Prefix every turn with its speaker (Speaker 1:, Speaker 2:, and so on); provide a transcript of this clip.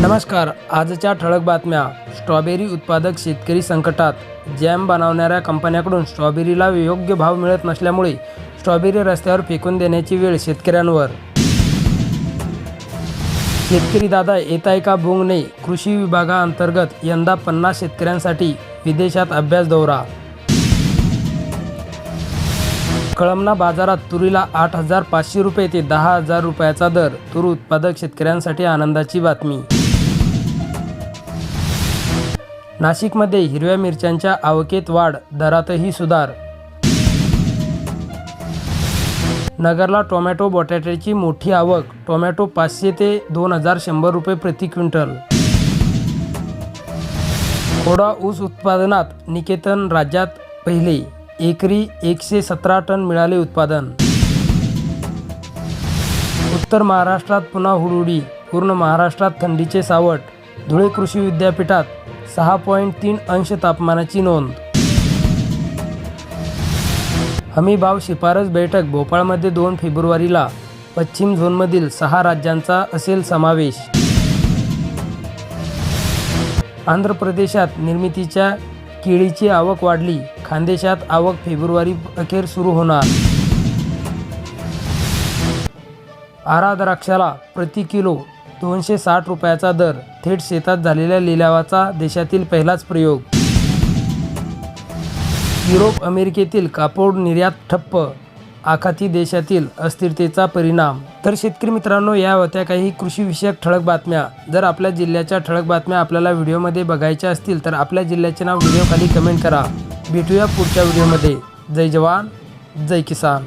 Speaker 1: नमस्कार आजच्या ठळक बातम्या. स्ट्रॉबेरी उत्पादक शेतकरी संकटात. जॅम बनवणाऱ्या कंपन्याकडून स्ट्रॉबेरीला योग्य भाव मिळत नसल्यामुळे स्ट्रॉबेरी रस्त्यावर फेकून देण्याची वेळ शेतकऱ्यांवर. शेतकरी दादा येत आहे का बोंगणे कृषी विभागाअंतर्गत यंदा पन्नास शेतकऱ्यांसाठी विदेशात अभ्यास दौरा. कळमना बाजारात तुरीला आठ हजार पाचशे रुपये ते दहा हजार रुपयाचा दर. तूर उत्पादक शेतकऱ्यांसाठी आनंदाची बातमी. नाशिकमध्ये हिरव्या मिरच्यांच्या आवकेत वाढ दरातही सुधार. नगरला टोमॅटो बटाट्याची मोठी आवक टोमॅटो पाचशे ते दोन हजार शंभर रुपये प्रति क्विंटल. खोडा ऊस उत्पादनात निकेतन राज्यात पहिले एकरी एकशे सतरा टन मिळाले उत्पादन. उत्तर महाराष्ट्रात पुन्हा हुडहुडी पूर्ण महाराष्ट्रात थंडीचे सावट धुळे कृषी विद्यापीठात सहा पॉईंट तीन अंश तापमानाची नोंद. हमीभाव शिफारस बैठक भोपाळमध्ये दोन फेब्रुवारीला. पश्चिम झोनमधील सहा राज्यांचा असेल समावेश. आंध्र प्रदेशात निर्मितीच्या केळीची आवक वाढली. खानदेशात आवक फेब्रुवारी अखेर सुरू होणार. आरा द्राक्षाला प्रति किलो दोनशे साठ रुपयाचा दर थेट शेतात झालेल्या लिलावाचा देशातील पहिलाच प्रयोग. युरोप अमेरिकेतील कापड निर्यात ठप्प आखाती देशातील अस्थिरतेचा परिणाम. तर शेतकरी मित्रांनो या होत्या काही कृषीविषयक ठळक बातम्या. जर आपल्या जिल्ह्याच्या ठळक बातम्या आपल्याला व्हिडिओमध्ये बघायच्या असतील तर आपल्या जिल्ह्याचे नाव व्हिडिओ खाली कमेंट करा. भेटूया पुढच्या व्हिडिओमध्ये. जय जवान जय किसान.